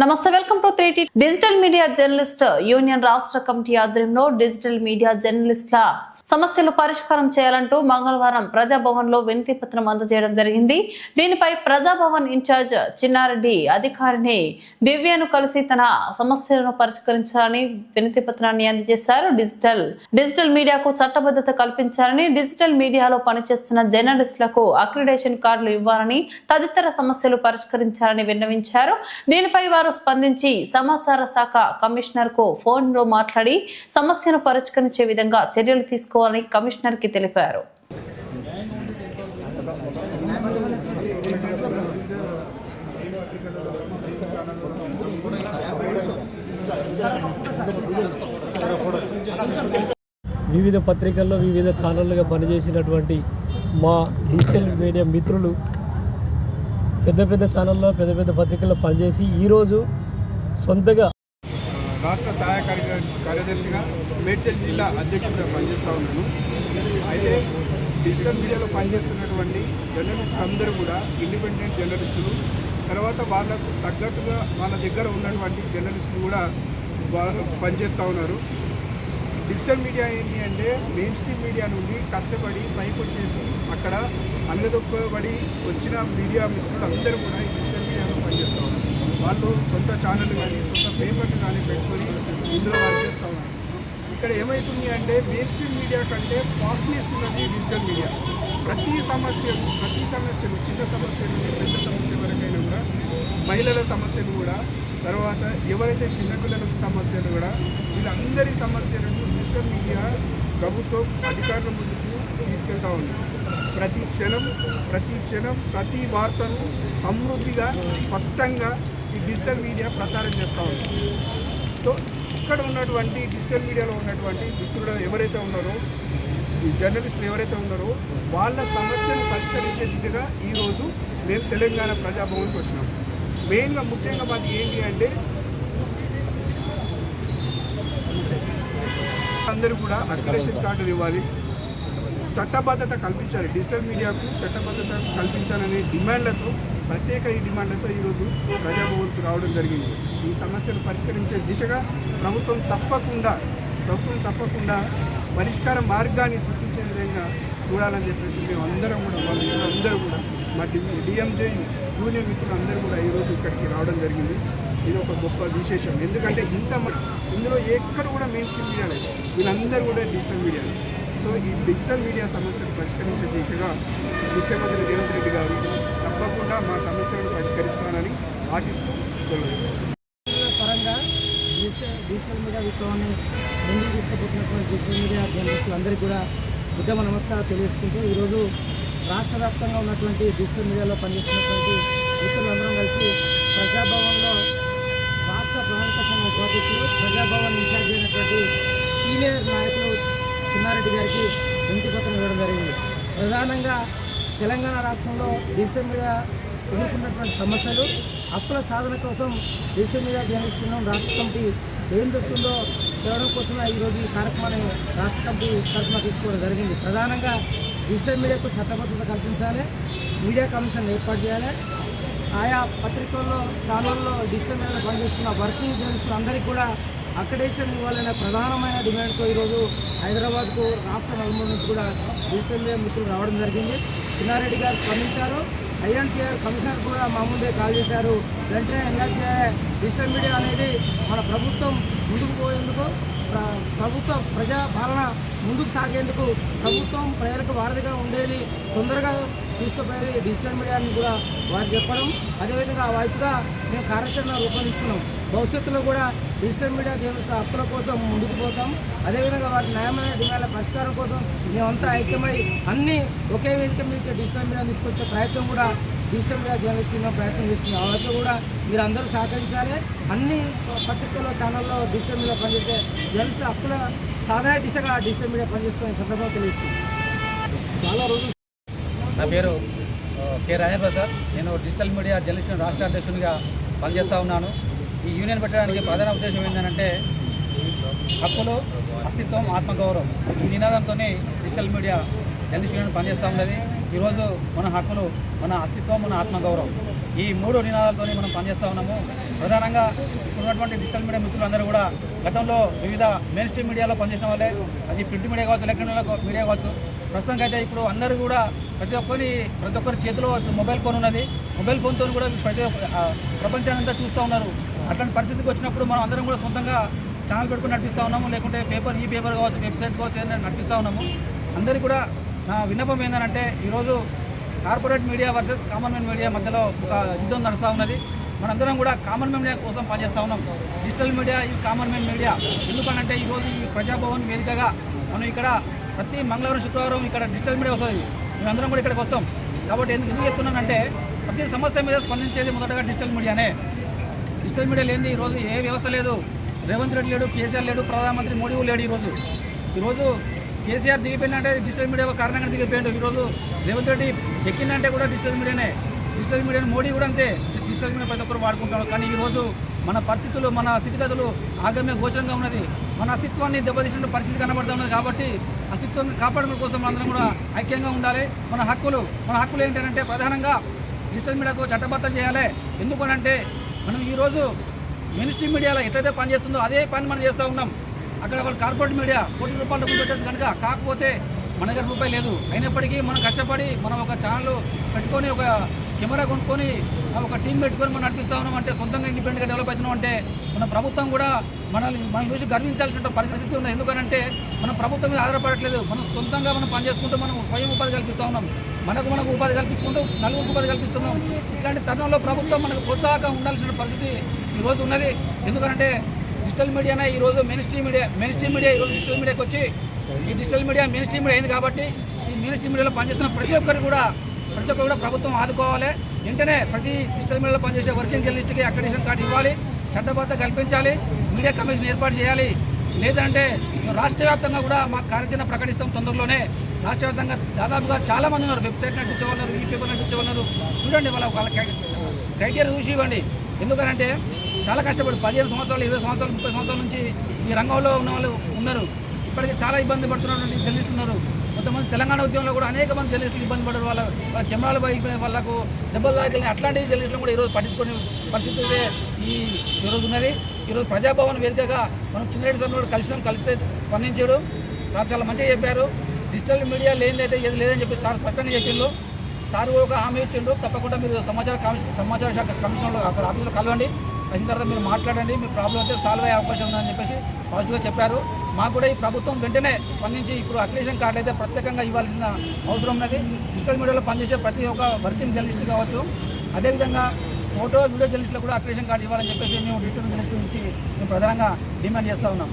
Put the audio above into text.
నమస్తే welcome to three digital media journalist union రాష్ట్ర committee ఆధ్వర్యంలో డిజిటల్ మీడియా జర్నలిస్టుల సమస్యలు పరిష్కారం చేయాలంటూ మంగళవారం ప్రజాభవన్లో వినతి పత్రం అందజేయడం జరిగింది. దీనిపై ప్రజాభవన్ ఇన్ఛార్జ్ చిన్నారెడ్డి అధికారిని దివ్యను కలిసి తన సమస్యలను పరిష్కరించాలని వినతి పత్రాన్ని అందజేశారు. డిజిటల్ డిజిటల్ మీడియాకు చట్టబద్ధత కల్పించాలని డిజిటల్ మీడియాలో పనిచేస్తున్న జర్నలిస్టులకు అక్రిడేషన్ కార్డులు ఇవ్వాలని తదితర సమస్యలు పరిష్కరించాలని విన్నవించారు. దీనిపై వారు స్పందించి సమాచార శాఖ కమిషనర్కు ఫోన్లో మాట్లాడి సమస్యను పరిష్కరించే విధంగా చర్యలు తీసుకోవాలని కమిషనర్కి తెలిపారు. వివిధ పత్రికల్లో వివిధ ఛానళ్ళుగా పనిచేసినటువంటి మా డిజిటల్ మీడియా మిత్రులు పెద్ద పెద్ద ఛానల్లో పెద్ద పెద్ద పత్రికల్లో పనిచేసి ఈరోజు సొంతగా రాష్ట్ర సహాయ కార్య కార్యదర్శిగా మేడ్చల్ జిల్లా అధ్యక్షుడిగా పనిచేస్తూ ఉన్నాను. అయితే డిజిటల్ మీడియాలో పనిచేస్తున్నటువంటి జర్నలిస్టులు అందరూ కూడా ఇండిపెండెంట్ జర్నలిస్టులు తర్వాత వాళ్ళకు తగ్గట్టుగా వాళ్ళ దగ్గర ఉన్నటువంటి జర్నలిస్టులు కూడా వాళ్ళు పనిచేస్తూ ఉన్నారు. డిజిటల్ మీడియా ఏంటి అంటే మెయిన్ స్ట్రీమ్ మీడియా నుండి కష్టపడి పైకి వచ్చేసి అక్కడ అన్నదొక్కబడి వచ్చిన మీడియా మిత్రులు అందరూ కూడా ఈ డిజిటల్ మీడియాలో పనిచేస్తూ ఉన్నారు. వాళ్ళు సొంత ఛానల్ కానీ సొంత పేపర్లు కానీ పెట్టుకొని ఇందులో వర్క్ ఉన్నారు. ఇక్కడ ఏమవుతుంది అంటే మెయిన్ స్ట్రీమ్ మీడియా కంటే ఫాస్ట్నెస్ ఉన్నది డిజిటల్ మీడియా ప్రతి సమస్యలు ప్రతి సమస్యలు చిన్న సమస్యలు నుండి పెద్ద సమస్య వరకైనా కూడా మహిళల సమస్యలు కూడా తర్వాత ఎవరైతే చిన్నపిల్లల సమస్యలు కూడా వీళ్ళందరి సమస్యలను డిజిటల్ మీడియా ప్రభుత్వం అధికారుల ముందుకు తీసుకెళ్తా ఉంది. ప్రతి క్షణం ప్రతి క్షణం ప్రతి వార్తను సమృద్ధిగా స్పష్టంగా ఈ డిజిటల్ మీడియా ప్రచారం చేస్తూ ఉంది. సో ఇక్కడ ఉన్నటువంటి డిజిటల్ మీడియాలో ఉన్నటువంటి మిత్రులు ఎవరైతే ఉన్నారో ఈ జర్నలిస్టులు ఎవరైతే ఉన్నారో వాళ్ళ సమస్యను పరిష్కరించే దిశగా ఈరోజు మేము తెలంగాణ ప్రజాభవన్కి వచ్చినాం. మెయిన్గా ముఖ్యంగా మాకు ఏంటి అంటే అందరూ కూడా అక్రిడేషన్ కార్డులు ఇవ్వాలి. చట్టబద్ధత కల్పించాలి. డిజిటల్ మీడియాకు చట్టబద్ధత కల్పించాలనే డిమాండ్లతో ప్రత్యేక ఈ డిమాండ్లతో ఈరోజు ప్రజాభవన్కు రావడం జరిగింది. ఈ సమస్యను పరిష్కరించే దిశగా ప్రభుత్వం తప్పకుండా ప్రభుత్వం తప్పకుండా పరిష్కార మార్గాన్ని సూచించే విధంగా చూడాలని చెప్పేసి మేము అందరం కూడా వాళ్ళు అందరూ కూడా మా డిఎంజే యూనియన్ మిత్రులు అందరూ కూడా ఈరోజు ఇక్కడికి రావడం జరిగింది. ఇది ఒక గొప్ప విశేషం. ఎందుకంటే ఇంత మ- ఇందులో ఎక్కడ కూడా మెయిన్ స్ట్రీమ్ మీడియా లేదు. వీళ్ళందరూ కూడా డిజిటల్ మీడియా సో ఈ డిజిటల్ మీడియా సమస్యను పరిష్కరించే దిశగా ముఖ్యమంత్రి రేవంత్ రెడ్డి గారు తప్పకుండా మా సమస్యలను పరిష్కరిస్తానని ఆశిస్తూ పరంగా డిజిటల్ డిజిటల్ మీడియా విప్లవాన్ని ముందుకు తీసుకుపోతున్నటువంటి డిజిటల్ మీడియా జర్నలిస్టులు అందరికీ కూడా ఉద్యమ నమస్కారం తెలియజేసుకుంటూ ఈరోజు రాష్ట్ర వ్యాప్తంగా ఉన్నటువంటి డిజిటల్ మీడియాలో పనిచేస్తున్నటువంటి మిత్రులందరం కలిసి ప్రజాభవన్లో ఉపాధ్యక్షులు ఇన్ఛార్జ్ అయినటువంటి సీనియర్ నాయకులు చిన్నారెడ్డి గారికి వినతి పత్రం ఇవ్వడం జరిగింది. ప్రధానంగా తెలంగాణ రాష్ట్రంలో డిజిటల్ మీడియా ఎదుర్కొన్నటువంటి సమస్యలు హక్కుల సాధన కోసం దేశం మీడియా జర్నలిస్టులను రాష్ట్ర కమిటీ ఏం చెప్తుందో తెలడం కోసమే ఈరోజు ఈ కార్యక్రమాన్ని రాష్ట్ర కమిటీ తరఫున తీసుకోవడం జరిగింది. ప్రధానంగా డిజిటల్ మీడియాకు చట్టబద్ధత కల్పించాలి మీడియా కమిషన్ ఏర్పాటు చేయాలి. ఆయా పత్రికల్లో ఛానల్లో డిజిటల్ మీడియాలో పనిచేస్తున్న వర్కింగ్ జర్నలిస్టులు అందరికీ కూడా అక్కడేషన్ ఇవ్వాలనే ప్రధానమైన డిమాండ్తో ఈరోజు హైదరాబాద్కు రాష్ట్ర నలుమూల నుంచి కూడా డిజిటల్ మీడియా మిత్రులు రావడం జరిగింది. చిన్నారెడ్డి గారు స్పందించారు. ఐఎన్టీఆర్ కమిషనర్ కూడా మా ముందే కాల్ చేశారు. వెంటనే ఎన్ఆర్టీఐ డిజిటల్ మీడియా అనేది మన ప్రభుత్వం ముందుకు పోయేందుకు ప్రభుత్వ ప్రజా పాలన ముందుకు సాగేందుకు ప్రభుత్వం ప్రజలకు వారధిగా ఉండేది. తొందరగా తీసుకుపోయి డిజిటల్ మీడియాని కూడా వారు చెప్పడం. అదేవిధంగా ఆ వైపుగా మేము కార్యాచరణ రూపొందించుకున్నాం. భవిష్యత్తులో కూడా డిజిటల్ మీడియా చేస్తున్న హక్కుల కోసం ముందుకు పోతాం. అదేవిధంగా వారి న్యాయమైన డిమాండ్ల పరిష్కారం కోసం మేమంతా ఐక్యమై అన్ని ఒకే వేదిక మీద డిజిటల్ మీడియా తీసుకొచ్చే ప్రయత్నం కూడా డిజిటల్ మీడియా జర్నలిస్ట్ ప్రయత్నం చేస్తుంది ఆ వైపు కూడా మీరు అందరూ సహకరించాలి. అన్ని పత్రికల్లో ఛానల్లో డిజిటల్ మీడియా పనిచేసే జర్నలిస్ట్ హక్కుల సాధారణ దిశగా డిజిటల్ మీడియా పనిచేస్తున్న సందర్భంగా తెలుస్తుంది చాలా రోజులు నా పేరు కె రాజేంద్ర ప్రసాద్ నేను డిజిటల్ మీడియా జర్నలిస్ట్ రాష్ట్ర అధ్యక్షునిగా పనిచేస్తూ ఉన్నాను. ఈ యూనియన్ పెట్టడానికి ప్రధాన ఉద్దేశం ఏంటంటే హక్కులు అస్తిత్వం ఆత్మగౌరవం ఈ నినాదంతో డిజిటల్ మీడియా జర్నలిస్ట్ యూనియన్ పనిచేస్తూ ఉన్నది. ఈరోజు మన హక్కులు మన అస్తిత్వం మన ఆత్మగౌరవం. ఈ మూడు నినాదాలతోనే మనం పనిచేస్తూ ఉన్నాము. ప్రధానంగా ఉన్నటువంటి డిజిటల్ మీడియా మిత్రులందరూ కూడా గతంలో వివిధ మెయిన్ స్ట్రీమ్ మీడియాలో పనిచేసిన వాళ్ళే. అది ప్రింట్ మీడియా కావచ్చు ఎలక్ట్రానిక్ మీడియా కావచ్చు. ప్రస్తుతానికి అయితే ఇప్పుడు అందరూ కూడా ప్రతి ఒక్కరి ప్రతి ఒక్కరి చేతిలో మొబైల్ ఫోన్ ఉన్నది. మొబైల్ ఫోన్తో కూడా ప్రతి ఒక్క ప్రపంచాన్ని చూస్తూ ఉన్నారు. అట్లాంటి పరిస్థితికి వచ్చినప్పుడు మనం అందరం కూడా సొంతంగా ఛానల్ పెట్టుకుని నడిపిస్తూ ఉన్నాము. లేకుంటే పేపర్ ఈ పేపర్ కావచ్చు వెబ్సైట్ కావచ్చు నడిపిస్తూ ఉన్నాము. అందరికీ కూడా నా విన్నపం ఏంటంటే ఈరోజు corporate media versus common man media మధ్యలో ఒక యుద్ధం నడుస్తూ ఉన్నది. మనందరం కూడా కామన్ మ్యాన్ మీడియా కోసం పనిచేస్తూ ఉన్నాం. డిజిటల్ మీడియా ఈ కామన్ మ్యాన్ మీడియా. ఎందుకనంటే ఈరోజు ఈ ప్రజాభవన్ వేదికగా మనం ఇక్కడ ప్రతి మంగళవారం శుక్రవారం ఇక్కడ డిజిటల్ మీడియా వస్తుంది. మేమందరం కూడా ఇక్కడికి వస్తాం. కాబట్టి ఎందుకు ఎందుకు చెప్తున్నానంటే ప్రతి సమస్య మీద స్పందించేది మొదటగా డిజిటల్ మీడియానే. డిజిటల్ మీడియా లేనిది ఈరోజు ఏ వ్యవస్థ లేదు. రేవంత్ రెడ్డి లేడు కేసీఆర్ లేడు ప్రధానమంత్రి మోడీ లేడు ఈరోజు. ఈరోజు కేసీఆర్ దిగిపోయిందంటే డిజిటల్ మీడియా కారణంగా దిగిపోయాడు. ఈరోజు రేవంత్ రెడ్డి ఎక్కిందంటే కూడా డిజిటల్ మీడియానే. డిజిటల్ మీడియా మోడీ కూడా అంతే. డిజిటల్ మీడియా ప్రతి ఒక్కరు వాడుకుంటారు కానీ ఈరోజు మన పరిస్థితులు మన స్థితిగతులు ఆగమ్య గోచరంగా ఉన్నది. మన అస్తిత్వాన్ని దెబ్బతీసిన పరిస్థితి కనబడుతూ ఉన్నది కాబట్టి అస్తిత్వాన్ని కాపాడడం కోసం అందరం కూడా ఐక్యంగా ఉండాలి. మన హక్కులు మన హక్కులు ఏంటంటే ప్రధానంగా డిజిటల్ మీడియాకు చట్టబద్ధం చేయాలి. ఎందుకనంటే మనం ఈరోజు మెయిన్ స్ట్రీమ్ మీడియాలో ఎట్లయితే పని చేస్తుందో అదే పని మనం చేస్తూ ఉన్నాం. అక్కడ వాళ్ళు కార్పొరేట్ మీడియా కోటి రూపాయలు డబ్బులు పెట్టేసి కనుక కాకపోతే మన దగ్గర రూపాయి లేదు. అయినప్పటికీ మనం కష్టపడి మనం ఒక ఛానల్ పెట్టుకొని ఒక కెమెరా కొనుక్కొని ఒక టీం పెట్టుకొని మనం నడిపిస్తా ఉన్నాం అంటే సొంతంగా ఇండిపెండెంట్గా డెవలప్ అవుతున్నాం అంటే మన ప్రభుత్వం కూడా మనల్ని మనం చూసి గర్వించాల్సిన పరిస్థితి ఉంది. ఎందుకంటే మనం ప్రభుత్వం మీద ఆధారపడట్లేదు. మనం సొంతంగా మనం పనిచేసుకుంటూ మనం స్వయం ఉపాధి కల్పిస్తూ ఉన్నాం. మనకు మనకు ఉపాధి కల్పించుకుంటూ నలుగురికి ఉపాధి కల్పిస్తున్నాం. ఇట్లాంటి తరుణంలో ప్రభుత్వం మనకు ప్రోత్సాహంగా ఉండాల్సిన పరిస్థితి ఈరోజు ఉన్నది. ఎందుకంటే డిజిటల్ మీడియానే ఈరోజు mainstream media mainstream media ఈరోజు డిజిటల్ మీడియాకి వచ్చి ఈ digital media mainstream media అయింది కాబట్టి ఈ మెయిన్ స్ట్రీమ్ మీడియాలో పనిచేస్తున్న ప్రతి ఒక్కరు కూడా ప్రతి ఒక్కరు కూడా ప్రభుత్వం ఆదుకోవాలి. వెంటనే ప్రతి డిజిటల్ మీడియాలో పనిచేసే వర్కింగ్ జర్నలిస్ట్కి అక్రెడిషన్ కార్డు ఇవ్వాలి. చట్టబద్ధ కల్పించాలి. మీడియా కమిషన్ ఏర్పాటు చేయాలి. లేదంటే రాష్ట్ర వ్యాప్తంగా కూడా మా కార్యాచరణ ప్రకటిస్తాం తొందరలోనే. రాష్ట్ర వ్యాప్తంగా దాదాపుగా చాలామంది ఉన్నారు. వెబ్సైట్ నడిపించేవాళ్ళు ఈ పేపర్ నడిపించేవాళ్ళు చూడండి వాళ్ళ వాళ్ళ క్రైటీరియా చూసి ఇవ్వండి. ఎందుకనంటే చాలా కష్టపడి పదిహేను సంవత్సరాలు ఇరవై సంవత్సరాలు ముప్పై సంవత్సరాల నుంచి ఈ రంగంలో ఉన్న వాళ్ళు ఉన్నారు. ఇప్పటికీ చాలా ఇబ్బంది పడుతున్నటువంటి జర్నలిస్టులు ఉన్నారు. కొంతమంది తెలంగాణ ఉద్యమంలో కూడా అనేక మంది జర్నలిస్టులు ఇబ్బంది పడ్డారు. వాళ్ళ వాళ్ళ కెమెరాలు పైపోయిన వాళ్ళకు దెబ్బలు తాగిన అట్లాంటి జర్నలిస్టులు కూడా ఈరోజు పట్టించుకునే పరిస్థితి అయితే ఈ ఈరోజు ఉన్నది. ఈరోజు ప్రజాభవన్ వేదికగా మనం చిన్నరెడ్డి సార్ కూడా కలిసినాం కలిస్తే స్పందించాడు. సార్ చాలా మంచిగా చెప్పారు. డిజిటల్ మీడియా లేనిదైతే ఏది లేదని చెప్పి సార్ స్పష్టంగా చెప్పిండు. సార్ కూడా ఒక హామీ ఇచ్చిండు. తప్పకుండా మీరు సమాచార కమిషన్ సమాచార శాఖ కమిషన్లో అక్కడ ఆఫీస్లో కలవండి. అయిన తర్వాత మీరు మాట్లాడండి మీ ప్రాబ్లం అయితే సాల్వ్ అయ్యే అవకాశం ఉందని చెప్పేసి పాజిటివ్గా చెప్పారు. మాకు కూడా ఈ ప్రభుత్వం వెంటనే స్పందించి ఇప్పుడు అక్రిషన్ కార్డు అయితే ప్రత్యేకంగా ఇవ్వాల్సిన అవసరం ఉన్నది. డిజిటల్ మీడియాలో పనిచేసే ప్రతి ఒక్క వర్కింగ్ జర్నలిస్ట్ కావచ్చు. అదేవిధంగా ఫోటో వీడియో జర్నలిస్టులకు కూడా అక్రిషన్ కార్డు ఇవ్వాలని చెప్పేసి మేము డిజిటల్ జర్నలిస్ట్ నుంచి మేము ప్రధానంగా డిమాండ్ చేస్తూ ఉన్నాం.